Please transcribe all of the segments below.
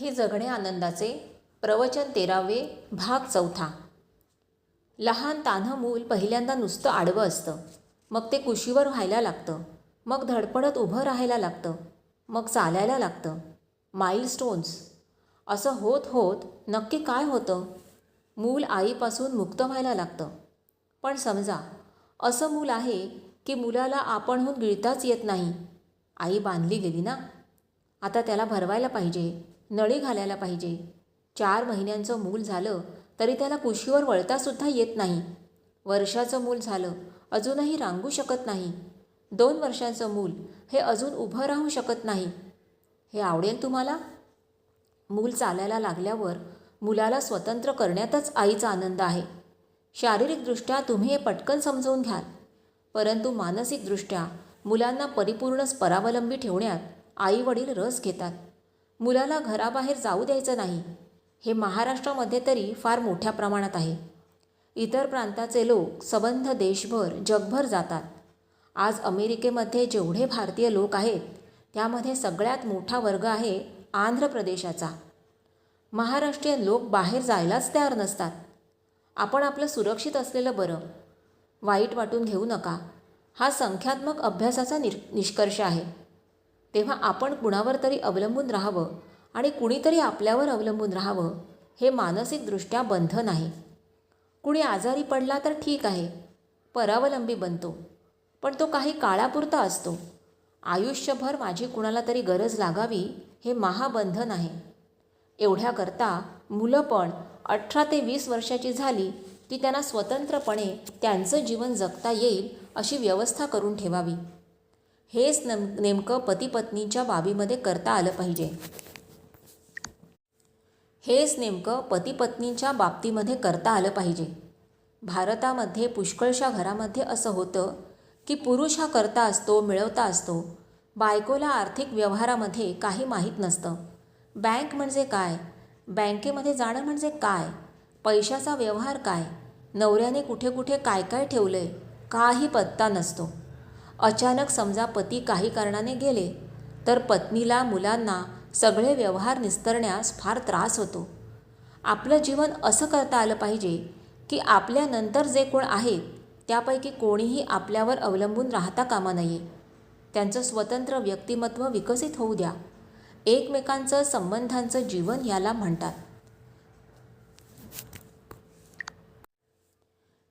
हे जगणे आनंदाचे प्रवचन तेरावे भाग चौथा. लहान तान्हं मूल पहिल्यांदा नुसतं आडवं असतं. मग ते कुशीवर व्हायला लागतं. मग धडपडत उभं राहायला लागतं. मग चालायला लागतं. माईलस्टोन्स असं होत होत नक्की काय होतं? मूल आईपासून मुक्त व्हायला लागतं. पण समजा असं मूल आहे की मुलाला आपणहून गिळताच येत नाही. आई बांधली गेली ना? आता त्याला भरवायला पाहिजे. नळी घालायला पाहिजे. चार महिन्यांचं मूल झालं तरी त्याला कुशीवर वळतासुद्धा येत नाही. वर्षाचं मूल झालं अजूनही रांगू शकत नाही. दोन वर्षांचं मूल हे अजून उभं राहू शकत नाही. हे आवडेल तुम्हाला? मूल चालायला लागल्यावर मुलाला स्वतंत्र करण्यातच आईचा आनंद आहे. शारीरिकदृष्ट्या तुम्ही हे पटकन समजवून घ्याल. परंतु मानसिकदृष्ट्या मुलांना परिपूर्णच परावलंबी ठेवण्यात आई वडील रस घेतात. मुलाला घराबाहेर जाऊ द्यायचं नाही. हे महाराष्ट्रामध्ये तरी फार मोठ्या प्रमाणात आहे. इतर प्रांताचे लोक सबंध देशभर जगभर जातात. आज अमेरिकेमध्ये जेवढे भारतीय लोक आहेत त्यामध्ये सगळ्यात मोठा वर्ग आहे आंध्र प्रदेशाचा. महाराष्ट्रीयन लोक बाहेर जायलाच तयार नसतात. आपण आपलं सुरक्षित असलेलं बरं. वाईट वाटून घेऊ नका. हा संख्यात्मक अभ्यासाचा निर निष्कर्ष आहे. तेव्हा आपण कुणावर तरी अवलंबून राहावं आणि कुणीतरी आपल्यावर अवलंबून राहावं हे मानसिकदृष्ट्या बंधन आहे कुणी आजारी पडला तर ठीक आहे परावलंबी बनतो पण तो काही काळापुरता असतो. आयुष्यभर माझी कुणाला तरी गरज लागावी हे महाबंधन आहे एवढ्याकरता मुलं पण अठरा ते वीस वर्षाची झाली की त्यांना स्वतंत्रपणे त्यांचं जीवन जगता येईल अशी व्यवस्था करून ठेवावी. हेच नम नेमकं पतीपत्नीच्या बाबीमध्ये करता आलं पाहिजे. हेच नेमकं पतीपत्नीच्या बाबतीमध्ये करता आलं पाहिजे. भारतामध्ये पुष्कळशा घरामध्ये असं होतं की पुरुष हा करता असतो मिळवता असतो. बायकोला आर्थिक व्यवहारामध्ये काही माहीत नसतं. बँक म्हणजे काय? बँकेमध्ये जाणं म्हणजे काय? पैशाचा व्यवहार काय? नवऱ्याने कुठे कुठे काय काय ठेवलं आहे काही पत्ता नसतो. अचानक समजा पती काही कारणाने गेले तर पत्नीला मुलांना सगळे व्यवहार निस्तरण्यास फार त्रास होतो. आपलं जीवन असं करता आलं पाहिजे की आपल्यानंतर जे कोण आहेत त्यापैकी कोणीही आपल्यावर अवलंबून राहता कामा नये. त्यांचं स्वतंत्र व्यक्तिमत्व विकसित होऊ द्या. एकमेकांचं संबंधांचं जीवन याला म्हणतात.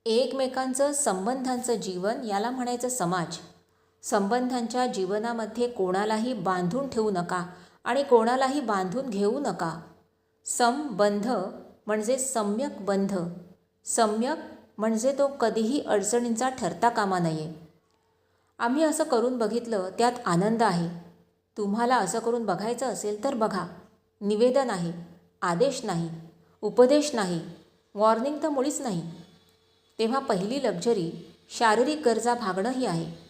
एकमेकांचं संबंधांचं जीवन याला म्हणायचं समाज. संबंधांच्या जीवनामध्ये कोणालाही बांधून ठेवू नका आणि कोणालाही बांधून घेऊ नका. संबंध म्हणजे सम्यक बंध. सम्यक म्हणजे तो कधीही अडचणींचा ठरता कामा नये. आम्ही असं करून बघितलं त्यात आनंद आहे. तुम्हाला असं करून बघायचं असेल तर बघा. निवेदन आहे आदेश नाही उपदेश नाही वॉर्निंग तर मुळीच नाही. तेव्हा पहिली लक्झरी शारीरिक गरजा भागणं ही आहे.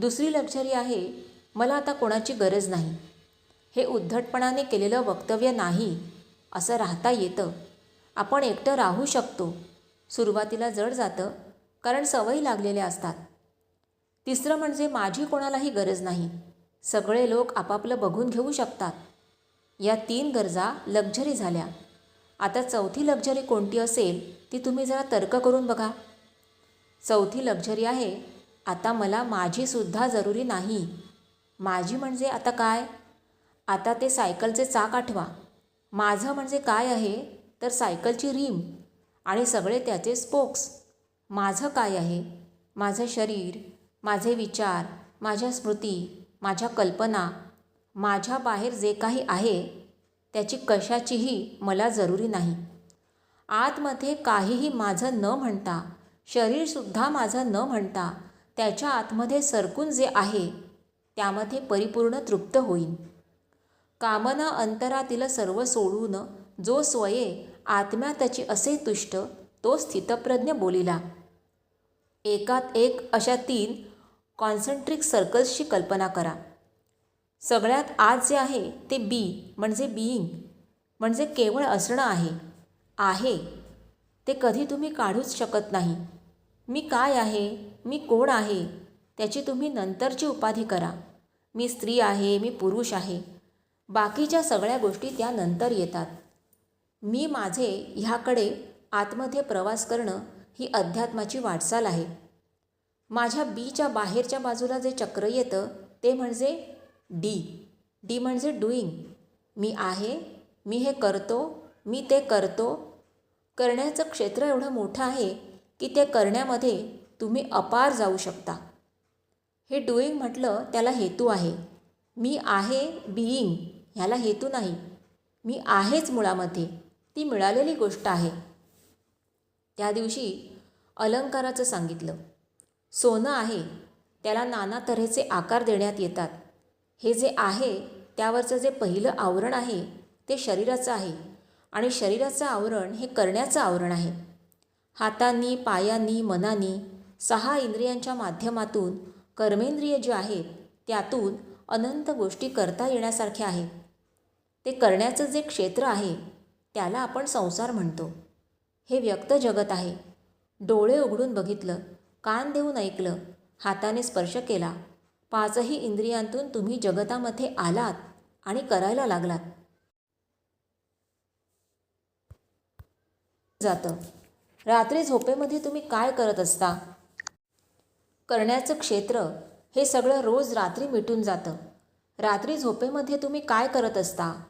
दुसरी लक्झरी आहे मला आता कोणाची गरज नाही. हे उद्धटपणाने केलेलं वक्तव्य नाही असं राहता येतं. आपण एकटं राहू शकतो. सुरुवातीला जड जातं कारण सवयी लागलेल्या असतात. तिसरं म्हणजे माझी कोणालाही गरज नाही. सगळे लोक आपापलं बघून घेऊ शकतात. या तीन गरजा लक्झरी झाल्या. आता चौथी लक्झरी कोणती असेल ती तुम्ही जरा तर्क करून बघा. चौथी लक्झरी आहे आता मला माझीसुद्धा जरुरी नाही. माझी म्हणजे आता काय? आता ते सायकलचे चाक आठवा. माझं म्हणजे काय आहे? तर सायकलची रीम आणि सगळे त्याचे स्पोक्स. माझं काय आहे? माझं शरीर माझे विचार माझ्या स्मृती माझ्या कल्पना माझ्या बाहेर जे काही आहे त्याची कशाचीही मला जरुरी नाही. आतमध्ये काहीही माझं न म्हणता शरीरसुद्धा माझं न म्हणता त्याच्या आतमध्ये सरकून जे आहे त्यामध्ये परिपूर्ण तृप्त होईन. कामना अंतरातील सर्व सोडून जो स्वये आत्म्या त्याची असे तुष्ट तो स्थितप्रज्ञ बोलिला. एकात एक अशा तीन कॉन्सन्ट्रिक सर्कल्सची कल्पना करा. सगळ्यात आत जे आहे ते बी म्हणजे बीईंग म्हणजे केवळ असणं आहे. आहे. ते कधी तुम्ही काढूच शकत नाही. मी काय आहे? मी कोण आहे? त्याची तुम्ही नंतरची उपाधी करा. मी स्त्री आहे मी पुरुष आहे. बाकीच्या सगळ्या गोष्टी त्यानंतर येतात. मी माझे ह्याकडे आतमध्ये प्रवास करणं ही अध्यात्माची वाटचाल आहे. माझ्या बीच्या बाहेरच्या बाजूला जे चक्र येतं ते म्हणजे डी डी म्हणजे डुईंग मी आहे मी हे करतो मी ते करतो. करण्याचं क्षेत्र एवढं मोठं आहे की ते करण्यामध्ये तुम्ही अपार जाऊ शकता. हे डुईंग म्हटलं त्याला हेतू आहे. मी आहे बिईंग ह्याला हेतू नाही. मी आहेच मुळामध्ये. ती मिळालेली गोष्ट आहे. त्या दिवशी अलंकाराचं सांगितलं. सोनं आहे त्याला नाना तऱ्हेचे आकार देण्यात येतात. हे जे आहे त्यावरचं जे पहिलं आवरण आहे ते शरीराचं आहे. आणि शरीराचं आवरण हे करण्याचं आवरण आहे. हातांनी पायांनी मनानी सहा इंद्रियांच्या माध्यमातून कर्मेंद्रिय जे आहेत त्यातून अनंत गोष्टी करता येण्यासारख्या आहेत ते करण्याचं जे क्षेत्र आहे त्याला आपण संसार म्हणतो. हे व्यक्त जगत आहे. डोळे उघडून बघितलं कान देऊन ऐकलं हाताने स्पर्श केला पाचही इंद्रियांतून तुम्ही जगतामध्ये आलात आणि करायला लागलात. जातं. रात्री झोपेमध्ये तुम्ही काय करत असता? करण्याचं क्षेत्र हे सगळं रोज रात्री मिटून जातं. रात्री झोपेमध्ये तुम्ही काय करत असता?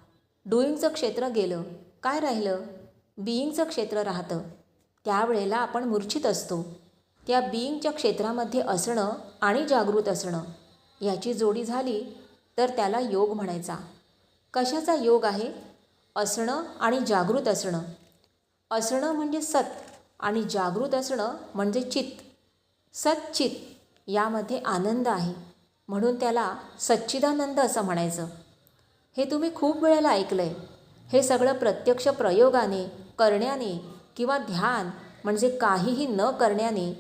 डुईंगचं क्षेत्र गेलं काय राहिलं? बिईंगचं क्षेत्र राहतं. त्यावेळेला आपण मूर्छित असतो. त्या बिईंगच्या क्षेत्रामध्ये असणं आणि जागृत असणं याची जोडी झाली तर त्याला योग म्हणायचा. कशाचा योग आहे? असणं आणि जागृत असणं. असणं म्हणजे सत. आणि जागृत असणं म्हणजे चित्त. सच्चित यामध्ये आनंद आहे. म्हणून त्याला सच्चिदानंद असं म्हणायचं. हे तुम्ही खूप वेळेला ऐकलं आहे हे सगळं प्रत्यक्ष प्रयोगाने करण्याने किंवा ध्यान म्हणजे काहीही न करण्याने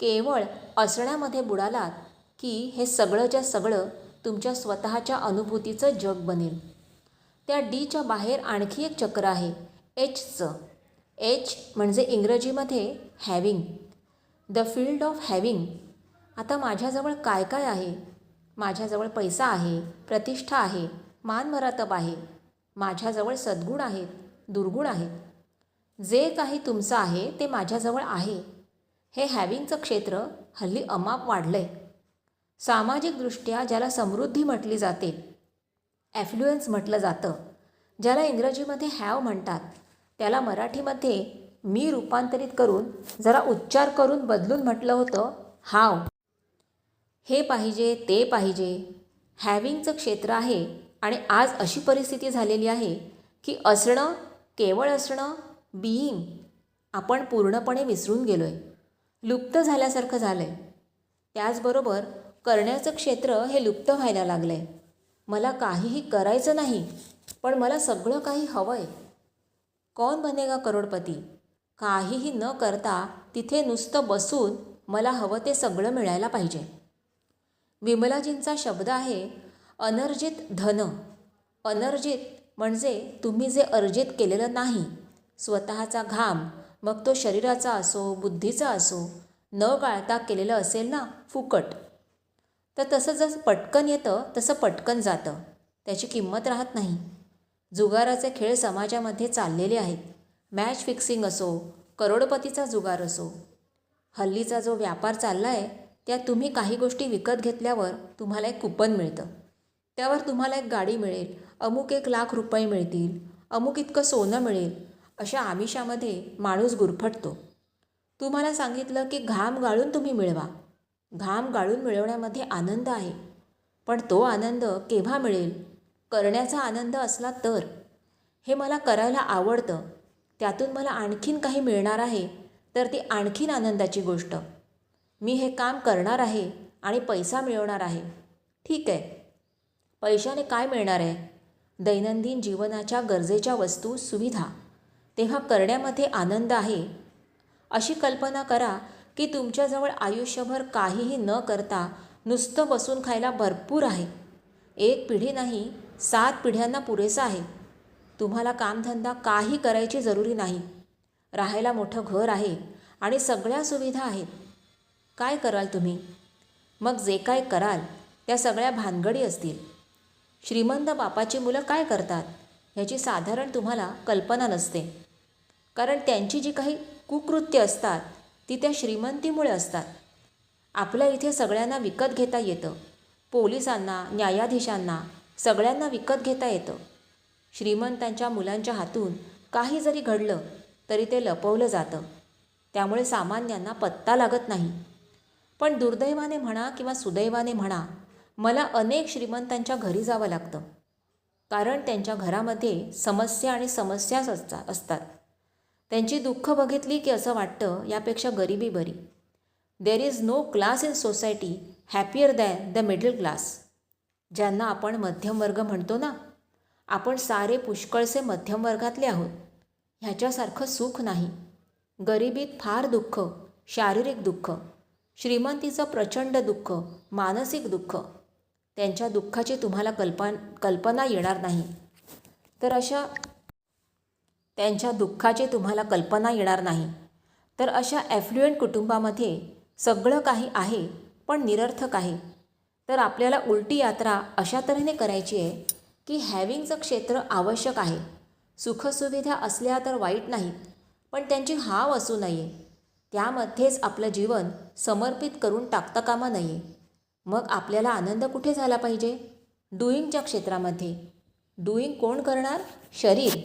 केवळ असण्यामध्ये बुडालात की हे सगळंच्या सगळं तुमच्या स्वतःच्या अनुभूतीचं जग बनेल. त्या डीच्या बाहेर आणखी एक चक्र आहे एचचं एच म्हणजे इंग्रजीमध्ये having the field of having आता माझ्याजवळ काय काय आहे? माझ्याजवळ पैसा आहे प्रतिष्ठा आहे मानमरातब आहे. माझ्याजवळ सद्गुण आहेत दुर्गुण आहेत. जे काही तुमचं आहे ते माझ्याजवळ आहे. हे हॅविंगचं क्षेत्र हल्ली अमाप वाढलं आहे सामाजिकदृष्ट्या ज्याला समृद्धी म्हटली जाते ॲफ्लुएन्स म्हटलं जातं ज्याला इंग्रजीमध्ये हॅव म्हणतात. त्याला मराठीमध्ये मी रूपांतरित करून जरा उच्चार करून बदलून म्हटलं होतं हाव. हे पाहिजे ते पाहिजे. हॅविंगचं क्षेत्र आहे आणि आज अशी परिस्थिती झालेली आहे की असणं केवळ असणं बिईंग आपण पूर्णपणे विसरून गेलो आहे लुप्त झाल्यासारखं झालं आहे त्याचबरोबर करण्याचं क्षेत्र हे लुप्त व्हायला लागलं आहे मला काहीही करायचं नाही पण मला सगळं काही हवं आहे कौन बनेगा करोडपती? काहीही न करता तिथे नुसतं बसून मला हवं ते सगळं मिळायला पाहिजे. विमलाजींचा शब्द आहे अनर्जित धन. अनर्जित म्हणजे तुम्ही जे अर्जित केलेलं नाही स्वतःचा घाम मग तो शरीराचा असो बुद्धीचा असो न गाळता केलेलं असेल ना फुकट. तर तसं जसं पटकन येतं तसं पटकन जातं. त्याची किंमत राहत नाही. जुगाराचे खेळ समाजामध्ये चाललेले आहेत. मॅच फिक्सिंग असो करोडपतीचा जुगार असो हल्लीचा जो व्यापार चालला आहे त्या तुम्ही काही गोष्टी विकत घेतल्यावर तुम्हाला एक कुपन मिळतं. त्यावर तुम्हाला एक गाडी मिळेल अमुक एक लाख रुपये मिळतील अमुक इतकं सोनं मिळेल अशा आमिषामध्ये माणूस गुरफटतो. तुम्हाला सांगितलं की घाम गाळून तुम्ही मिळवा. घाम गाळून मिळवण्यामध्ये आनंद आहे. पण तो आनंद केव्हा मिळेल? करण्याचा आनंद असला तर? हे मला करायला आवडतं. त्यातून मला आणखीन काही मिळणार आहे तर ती आणखीन आनंदाची गोष्ट. मी हे काम करणार आहे आणि पैसा मिळवणार आहे. ठीक आहे. पैशाने काय मिळणार आहे? दैनंदिन जीवनाच्या गरजेच्या वस्तू सुविधा. तेव्हा करण्यामध्ये आनंद आहे. अशी कल्पना करा की तुमच्याजवळ आयुष्यभर काहीही न करता नुसतं बसून खायला भरपूर आहे. एक पिढी नाही सात पिढ्यांना पुरेसा आहे. तुम्हाला कामधंदा काही करायची जरुरी नाही. राहायला मोठं घर आहे आणि सगळ्या सुविधा आहेत. काय कराल तुम्ही? मग जे काय कराल त्या सगळ्या भानगडी असतील. श्रीमंत बापाची मुलं काय करतात ह्याची साधारण तुम्हाला कल्पना नसते. कारण त्यांची जी काही कुकृत्य असतात ती त्या श्रीमंतीमुळे असतात. आपल्या इथे सगळ्यांना विकत घेता येतं. पोलिसांना न्यायाधीशांना सगळ्यांना विकत घेता येतं. श्रीमंतांच्या मुलांच्या हातून काही जरी घडलं तरी ते लपवलं जातं. त्यामुळे सामान्यांना पत्ता लागत नाही. पण दुर्दैवाने म्हणा किंवा सुदैवाने म्हणा मला अनेक श्रीमंतांच्या घरी जावं लागतं. कारण त्यांच्या घरामध्ये समस्या आणि समस्याच असता असतात. त्यांची दुःख बघितली की असं वाटतं यापेक्षा गरिबी बरी. There is no class in society happier than the middle class ज्यांना आपण मध्यमवर्ग म्हणतो ना आपण सारे पुष्कळसे मध्यमवर्गातले आहोत. ह्याच्यासारखं सुख नाही. गरिबीत फार दुःख शारीरिक दुःख श्रीमंतीचं प्रचंड दुःख मानसिक दुःख त्यांच्या दुःखाची तुम्हाला कल्पन कल्पना येणार नाही. तर अशा त्यांच्या दुःखाची तुम्हाला कल्पना येणार नाही. तर अशा ॲफ्ल्युएंट कुटुंबामध्ये सगळं काही आहे पण निरर्थक आहे. तर आपल्याला उलटी यात्रा अशा तऱ्हेने करायची आहे की हॅविंगचं क्षेत्र आवश्यक आहे. सुखसुविधा असल्या तर वाईट नाहीत पण त्यांची हाव असू नये. त्यामध्येच आपलं जीवन समर्पित करून टाकता कामा नये. मग आपल्याला आनंद कुठे झाला पाहिजे? डुईंगच्या क्षेत्रामध्ये. डुईंग कोण करणार? शरीर.